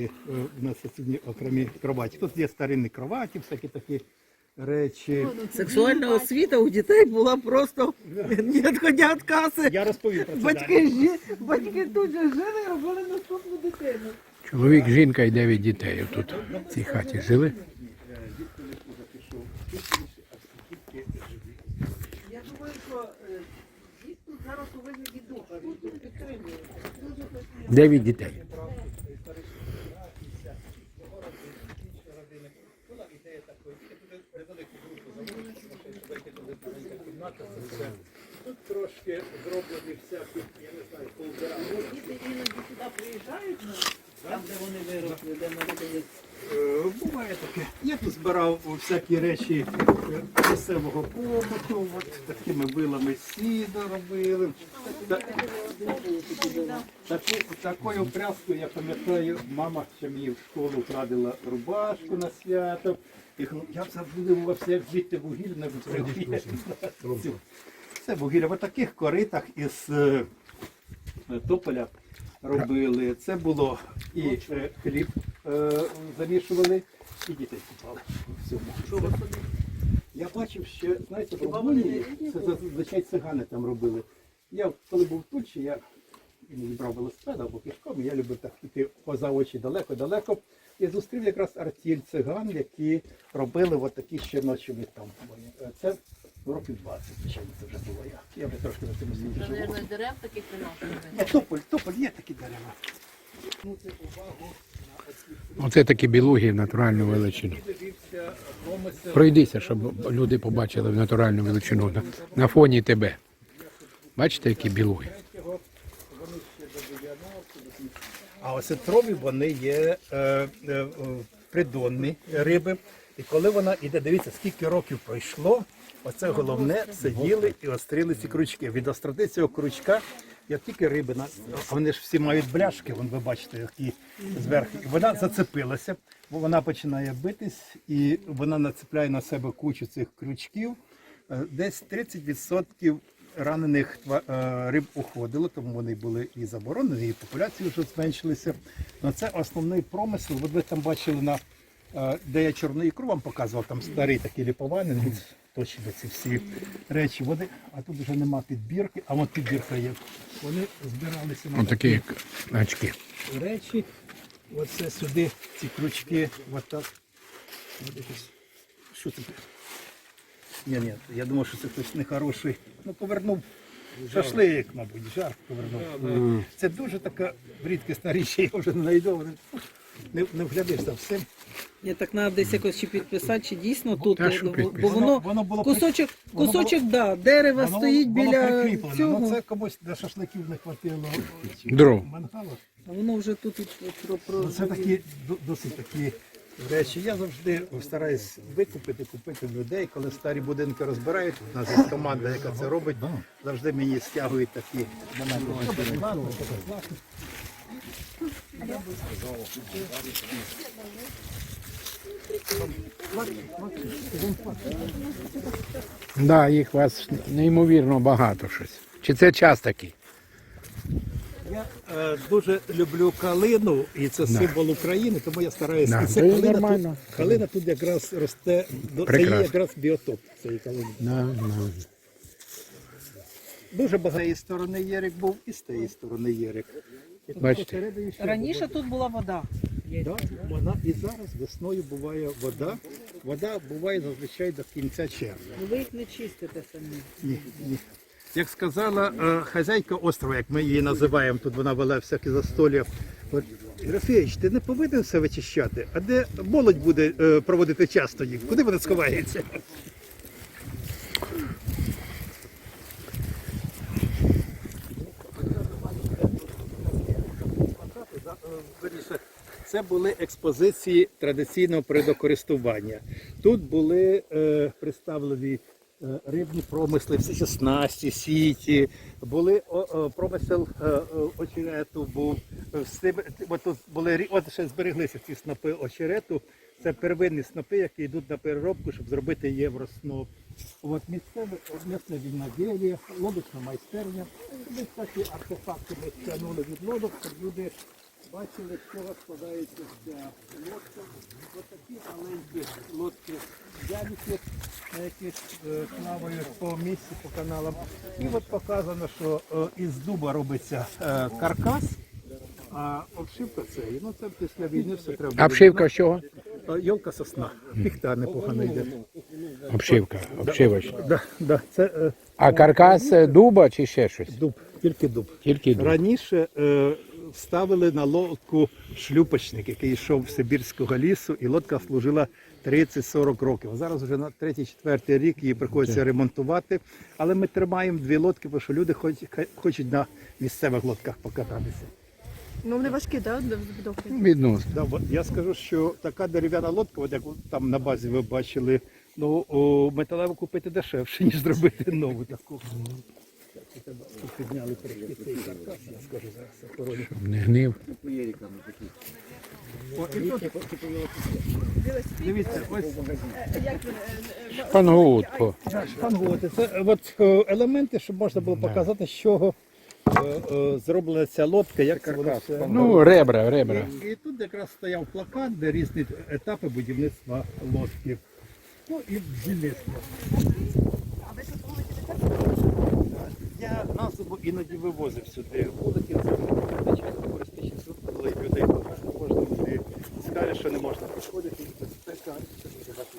е, у нас сьогодні окремі кроваті. Тут є старинні кроваті, всякі такі речі. Сексуальна освіта у дітей була просто не відходя від каси. Я розповім про це. Батьки, жі- батьки тут же жили і робили наступну дитину. Чоловік, жінка і дев'ять дітей тут в цій хаті жили. Я думаю, що е, тут зараз у вигляді духа. Тут тут Тут трошки зроблені всякі, я не знаю, полдера. Діти іноді сюди приїжджають, ну, там, де вони виросли, де народились. Е, Буває таке. Я тут збирав всякі речі е, місцевого побуту, от такими вилами сіда робили. Та- Таку, такою пряскою, я пам'ятаю, мама ще мені в школу вкладила рубашку на свято. І кажу, я б задивувався, як звідти вугілля не Це вугілля в таких коритах із е, тополя робили. Це було і е, хліб е, замішували, і дітей купали. в цьому. Я бачив ще, знаєте, в Румунії, це зазвичай цигани там робили. Я коли був тут, ще я брав велосипед або пішком, я любив так піти поза очі далеко-далеко. І зустрів якраз артіль циган, які робили от такі ще там. Е, Це років 20, звичайно, це вже було я. Я вже трошки на цьому світі Це, живу. мабуть, дерев таких виносили. Тополь, тополь, є такі дерева. Оце такі білуги в натуральну величину. Пройдися, щоб люди побачили натуральну величину на, на фоні тебе. Бачите, які білуги? третього, вони ще до 90-х. А ось трові вони є е, е, придонні риби. І коли вона іде, дивіться, скільки років пройшло, оце головне, сиділи і острили ці крючки. Від остроти цього крючка, як тільки риби, на- вони ж всі мають бляшки, вон ви бачите, які зверху. І вона зацепилася, бо вона починає битись, і вона нацепляє на себе кучу цих крючків. Е, Десь 30% ранених е, риб уходило, тому вони були і заборонені, і популяції вже зменшилися. Но це основний промисел. Ви там бачили на де я чорну ікру вам показував, там старий такий ліпований, він точно ці всі речі. Вони, а тут вже нема підбірки, а от підбірка є. Вони збиралися на Отакі як очки. речі. Оце сюди ці крючки, отак. Що це? Ні, ні, я думав, що це хтось нехороший. Ну, повернув шашлик, мабуть, жар повернув. Це дуже така рідкісна річ, я вже не знайду. Не, не вглядишся всім. Ні, так треба десь якось чи підписати, чи дійсно тут, Та що бо- бо підписати? воно, Воно було кусочок, воно кусочок, да, дерева Воно стоїть було біля прикріплено. цього, Ну, це комусь для шашликів не хватило Дров. мангала. а воно вже тут і про, про... Ну, Це такі до- досить такі речі. Я завжди стараюсь викупити, купити в людей, коли старі будинки розбирають. У нас є команда, яка це робить. Завжди мені стягують такі моменти. Да, їх у вас неймовірно багато щось. Чи це час такий? Я е, дуже люблю калину, і це символ України, тому я стараюся. Да, І це калина, нормально. тут, калина тут якраз росте, до- це є якраз біотоп цієї калини. Да, да. Дуже багато з цієї сторони Єрик був, і з тієї сторони Єрик. Бачите. Раніше тут була вода. Да, вона і зараз весною буває вода. Вода буває зазвичай до кінця червня. Ви їх не чистите самі. Ні, ні. Як сказала е, хазяйка острова, як ми її називаємо, тут вона вела всякі застолля. От, ти не повинен все вичищати, а де молодь буде е, проводити час тоді? Куди вона сховається? Це були експозиції традиційного природокористування. Тут були е, представлені е, рибні промисли, всі снасті, сіті, були о, о, промисел е, е, очерету був. Всі- тут були от ще збереглися ці снопи очерету. Це первинні снопи, які йдуть на переробку, щоб зробити євросноп. От місцеве місце вільноділля, лодочна майстерня. Десь такі артефакти ми стягнули від лодок, щоб люди бачили, з чого складається ця лодка. Ось такі маленькі лодки дядьки, на яких е, плавають по місці, по каналам. І от показано, що е, із дуба робиться е, каркас, а обшивка це. Ну це після війни все треба. буде. Обшивка з чого? Е, Йолка сосна. Піхта непогано йде. Обшивка, обшивочка. Да, да, це е, А каркас е, дуба чи ще щось? дуб, тільки дуб. Тільки дуб. Раніше е, ставили на лодку шлюпочник, який йшов з Сибірського лісу, і лодка служила 30-40 років. А зараз вже на третій-четвертий рік її приходиться ремонтувати. Але ми тримаємо дві лодки, бо що люди хоч- хочуть на місцевих лодках покататися. Ну вони важкі, так. Да, я скажу, що така дерев'яна лодка, от як там на базі ви бачили, ну о, металеву купити дешевше, ніж зробити нову таку. Підняли трошки цей каркас, я скажу зараз охороні. Не гнив. Дивіться, ось Пангутко. шпангоути. Це е, от е, елементи, щоб можна було показати, з чого е, е, зроблена ця лодка, як це воно все. Ну, ребра, ребра. І, і тут якраз стояв плакат, де різні етапи будівництва лодки. Ну і бджільництво. іноді вивозив сюди вуликів, це звичайно туристичні сутки, коли людей не можна сюди скаже, що не можна проходити, це спека, це називати.